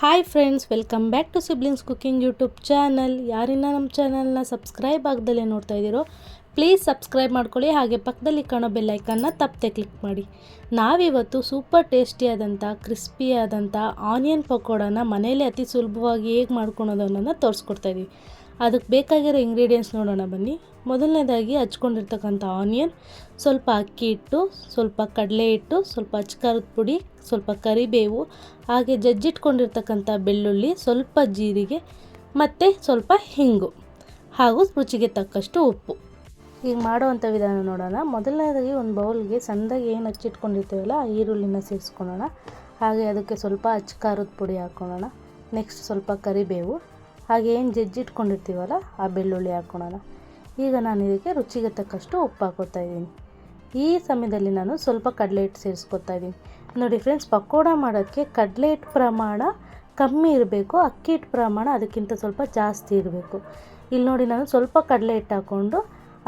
Hi friends welcome back to siblings cooking YouTube channel ಯಾರಿನ್ನ ನಮ್ಮ ಚಾನಲ್ನ subscribe ಆಗದಲ್ಲೇ ನೋಡ್ತಾ ಇದ್ದೀರೋ ಪ್ಲೀಸ್ ಸಬ್ಸ್ಕ್ರೈಬ್ ಮಾಡ್ಕೊಳ್ಳಿ. ಹಾಗೆ ಪಕ್ಕದಲ್ಲಿ ಕಾಣೋ ಬೆಲ್ಲೈಕನ್ನ ತಪ್ಪದೆ ಕ್ಲಿಕ್ ಮಾಡಿ. ನಾವಿವತ್ತು ಸೂಪರ್ ಟೇಸ್ಟಿಯಾದಂಥ ಕ್ರಿಸ್ಪಿಯಾದಂಥ ಆನಿಯನ್ ಪಕೋಡನ ಮನೆಯಲ್ಲೇ ಅತಿ ಸುಲಭವಾಗಿ ಹೇಗೆ ಮಾಡ್ಕೊಳೋದು ತೋರಿಸ್ಕೊಡ್ತಾ ಇದ್ದೀವಿ ಅದಕ್ಕೆ ಬೇಕಾಗಿರೋ ಇಂಗ್ರೀಡಿಯೆಂಟ್ಸ್ ನೋಡೋಣ ಬನ್ನಿ. ಮೊದಲನೇದಾಗಿ ಹಚ್ಕೊಂಡಿರ್ತಕ್ಕಂಥ ಆನಿಯನ್ ಸ್ವಲ್ಪ ಅಕ್ಕಿ ಹಿಟ್ಟು, ಸ್ವಲ್ಪ ಕಡಲೆ ಹಿಟ್ಟು, ಸ್ವಲ್ಪ ಅಚ್ಕಾರದ ಪುಡಿ, ಸ್ವಲ್ಪ ಕರಿಬೇವು, ಹಾಗೆ ಜಜ್ಜಿಟ್ಕೊಂಡಿರ್ತಕ್ಕಂಥ ಬೆಳ್ಳುಳ್ಳಿ, ಸ್ವಲ್ಪ ಜೀರಿಗೆ, ಮತ್ತು ಸ್ವಲ್ಪ ಹಿಂಗು ಹಾಗೂ ರುಚಿಗೆ ತಕ್ಕಷ್ಟು ಉಪ್ಪು. ಈಗ ಮಾಡುವಂಥ ವಿಧಾನ ನೋಡೋಣ. ಮೊದಲನೇದಾಗಿ ಒಂದು ಬೌಲ್ಗೆ ಸಣ್ಣದಾಗಿ ಏನು ಹಚ್ಚಿಟ್ಕೊಂಡಿರ್ತೀವಲ್ಲ, ಆ ಈರುಳ್ಳಿನ ಸೇರಿಸ್ಕೊಳ್ಳೋಣ. ಹಾಗೆ ಅದಕ್ಕೆ ಸ್ವಲ್ಪ ಅಚ್ಕಾರದ ಪುಡಿ ಹಾಕ್ಕೊಳ್ಳೋಣ ನೆಕ್ಸ್ಟ್ ಸ್ವಲ್ಪ ಕರಿಬೇವು. ಹಾಗೆ ಏನು ಜಜ್ಜಿಟ್ಕೊಂಡಿರ್ತೀವಲ್ಲ, ಆ ಬೆಳ್ಳುಳ್ಳಿ ಹಾಕ್ಕೊಳ್ಳೋಣ ಈಗ ನಾನು ಇದಕ್ಕೆ ರುಚಿಗೆ ತಕ್ಕಷ್ಟು ಉಪ್ಪು ಹಾಕೋತಾ ಇದ್ದೀನಿ. ಈ ಸಮಯದಲ್ಲಿ ನಾನು ಸ್ವಲ್ಪ ಕಡಲೆ ಹಿಟ್ಟು ಸೇರಿಸ್ಕೊತಾ ಇದ್ದೀನಿ. ನೋಡಿ ಫ್ರೆಂಡ್ಸ್ ಪಕೋಡ ಮಾಡೋಕ್ಕೆ ಕಡಲೆ ಹಿಟ್ಟು ಪ್ರಮಾಣ ಕಮ್ಮಿ ಇರಬೇಕು, ಅಕ್ಕಿ ಹಿಟ್ಟು ಪ್ರಮಾಣ ಅದಕ್ಕಿಂತ ಸ್ವಲ್ಪ ಜಾಸ್ತಿ ಇರಬೇಕು. ಇಲ್ಲಿ ನೋಡಿ ನಾನು ಸ್ವಲ್ಪ ಕಡಲೆ ಹಿಟ್ಟು ಹಾಕ್ಕೊಂಡು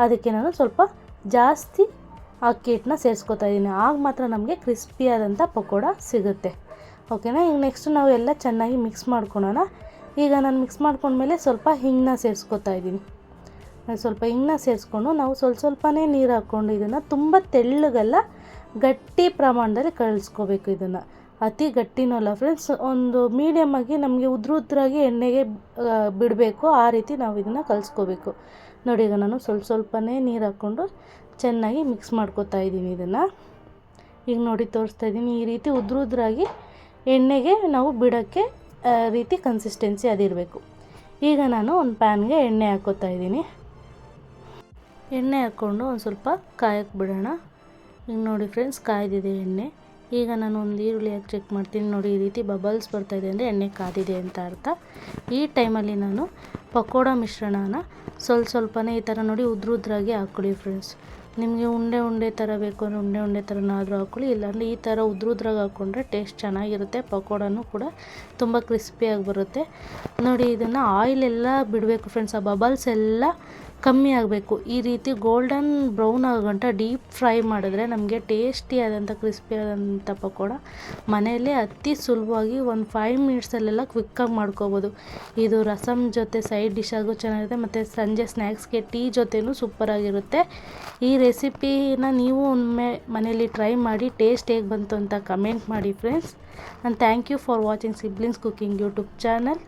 ಅದಕ್ಕೆ ನಾನು ಸ್ವಲ್ಪ ಜಾಸ್ತಿ ಅಕ್ಕಿ ಹಿಟ್ಟನ್ನ ಸೇರಿಸ್ಕೊತಾ ಇದ್ದೀನಿ. ಆಗ ಮಾತ್ರ ನಮಗೆ ಕ್ರಿಸ್ಪಿಯಾದಂಥ ಪಕೋಡ ಸಿಗುತ್ತೆ. ಓಕೆನಾ ಈಗ ನೆಕ್ಸ್ಟ್ ನಾವು ಎಲ್ಲ ಚೆನ್ನಾಗಿ ಮಿಕ್ಸ್ ಮಾಡ್ಕೊಳೋಣ. ಈಗ ನಾನು ಮಿಕ್ಸ್ ಮಾಡ್ಕೊಂಡ್ಮೇಲೆ ಸ್ವಲ್ಪ ಹಿಂಗನ್ನ ಸೇರಿಸ್ಕೊತಾ ಇದ್ದೀನಿ. ಸ್ವಲ್ಪ ಹಿಂಗನ್ನ ಸೇರಿಸ್ಕೊಂಡು ನಾವು ಸ್ವಲ್ಪ ಸ್ವಲ್ಪನೇ ನೀರು ಹಾಕ್ಕೊಂಡು ಇದನ್ನು ತುಂಬ ತೆಳ್ಳಗಲ್ಲ, ಗಟ್ಟಿ ಪ್ರಮಾಣದಲ್ಲಿ ಕಳಿಸ್ಕೋಬೇಕು ಇದನ್ನು. ಅತಿ ಗಟ್ಟಿನೂ ಅಲ್ಲ ಫ್ರೆಂಡ್ಸ್ ಒಂದು ಮೀಡಿಯಮ್ ಆಗಿ ನಮಗೆ ಉದ್ರ ಉದ್ರಾಗಿ ಎಣ್ಣೆಗೆ ಬಿಡಬೇಕು, ಆ ರೀತಿ ನಾವು ಇದನ್ನು ಕಲಿಸ್ಕೋಬೇಕು ನೋಡಿ ಈಗ ನಾನು ಸ್ವಲ್ಪ ಸ್ವಲ್ಪನೇ ನೀರು ಹಾಕ್ಕೊಂಡು ಚೆನ್ನಾಗಿ ಮಿಕ್ಸ್ ಮಾಡ್ಕೊತಾ ಇದ್ದೀನಿ ಇದನ್ನು. ಈಗ ನೋಡಿ ತೋರಿಸ್ತಾ ಇದ್ದೀನಿ, ಈ ರೀತಿ ಉದ್ರ ಉದ್ರಾಗಿ ಎಣ್ಣೆಗೆ ನಾವು ಬಿಡೋಕ್ಕೆ ರೀತಿ ಕನ್ಸಿಸ್ಟೆನ್ಸಿ ಅದಿರಬೇಕು ಈಗ ನಾನು ಒಂದು ಪ್ಯಾನ್ಗೆ ಎಣ್ಣೆ ಹಾಕೋತಾ ಇದ್ದೀನಿ. ಎಣ್ಣೆ ಹಾಕ್ಕೊಂಡು ಒಂದು ಸ್ವಲ್ಪ ಕಾಯಕ್ಕೆ ಬಿಡೋಣ. ಈಗ ನೋಡಿ ಫ್ರೆಂಡ್ಸ್ ಕಾಯ್ದಿದೆ ಎಣ್ಣೆ. ಈಗ ನಾನು ಒಂದು ಈರುಳ್ಳಿ ಹಾಕಿ ಚೆಕ್ ಮಾಡ್ತೀನಿ. ನೋಡಿ ಈ ರೀತಿ ಬಬಲ್ಸ್ ಬರ್ತಾಯಿದೆ ಅಂದರೆ ಎಣ್ಣೆ ಕಾದಿದೆ ಅಂತ ಅರ್ಥ. ಈ ಟೈಮಲ್ಲಿ ನಾನು ಪಕೋಡ ಮಿಶ್ರಣನ ಸ್ವಲ್ಪ ಸ್ವಲ್ಪನೇ ಈ ಥರ ನೋಡಿ ಉದ್ರ ಉದ್ರಾಗಿ ಹಾಕ್ಕೊಳ್ಳಿ ಫ್ರೆಂಡ್ಸ್ ನಿಮಗೆ ಉಂಡೆ ಉಂಡೆ ಥರ ಬೇಕು ಅಂದರೆ ಉಂಡೆ ಉಂಡೆ ಥರನಾದರೂ ಹಾಕ್ಕೊಳ್ಳಿ. ಇಲ್ಲಾಂದರೆ ಈ ಥರ ಉದ್ರ ಉದ್ರಾಗಿ ಹಾಕ್ಕೊಂಡ್ರೆ ಟೇಸ್ಟ್ ಚೆನ್ನಾಗಿರುತ್ತೆ. ಪಕೋಡನೂ ಕೂಡ ತುಂಬ ಕ್ರಿಸ್ಪಿಯಾಗಿ ಬರುತ್ತೆ. ನೋಡಿ ಇದನ್ನು ಆಯಿಲೆಲ್ಲ ಬಿಡಬೇಕು ಫ್ರೆಂಡ್ಸ್ ಆ ಬಬಲ್ಸ್ ಎಲ್ಲ ಕಮ್ಮಿ ಆಗಬೇಕು. ಈ ರೀತಿ ಗೋಲ್ಡನ್ ಬ್ರೌನ್ ಆಗೋಗಂಟ ಡೀಪ್ ಫ್ರೈ ಮಾಡಿದ್ರೆ ನಮಗೆ ಟೇಸ್ಟಿಯಾದಂಥ ಕ್ರಿಸ್ಪಿಯಾದಂಥ ಪಕೋಡ ಮನೆಯಲ್ಲೇ ಅತಿ ಸುಲಭವಾಗಿ ಒಂದು ಫೈವ್ ಮಿನಿಟ್ಸಲ್ಲೆಲ್ಲ ಕ್ವಿಕ್ಕಾಗಿ ಮಾಡ್ಕೋಬೋದು. ಇದು ರಸಮ್ ಜೊತೆ ಸೈಡ್ ಡಿಶ್ ಆಗು ಚೆನ್ನಾಗಿರುತ್ತೆ ಮತ್ತು ಸಂಜೆ ಸ್ನ್ಯಾಕ್ಸ್ಗೆ ಟೀ ಜೊತೆನೂ ಸೂಪರಾಗಿರುತ್ತೆ ಈ ರೆಸಿಪಿನ ನೀವು ಒಮ್ಮೆ ಮನೆಯಲ್ಲಿ ಟ್ರೈ ಮಾಡಿ ಟೇಸ್ಟ್ ಹೇಗೆ ಬಂತು ಅಂತ ಕಮೆಂಟ್ ಮಾಡಿ friends and thank you for watching siblings cooking YouTube channel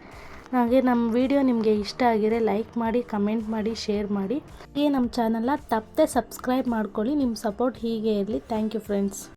ಹಾಗೆ ನಮ್ಮ ವಿಡಿಯೋ ನಿಮಗೆ ಇಷ್ಟ ಆಗಿದೆ ಲೈಕ್ ಮಾಡಿ, ಕಮೆಂಟ್ ಮಾಡಿ, ಶೇರ್ ಮಾಡಿ. ಈ ನಮ್ಮ ಚಾನಲ್ನ ತಪ್ಪದೆ ಸಬ್ಸ್ಕ್ರೈಬ್ ಮಾಡ್ಕೊಳ್ಳಿ. ನಿಮ್ಮ ಸಪೋರ್ಟ್ ಹೀಗೆ ಇರಲಿ. Thank you friends.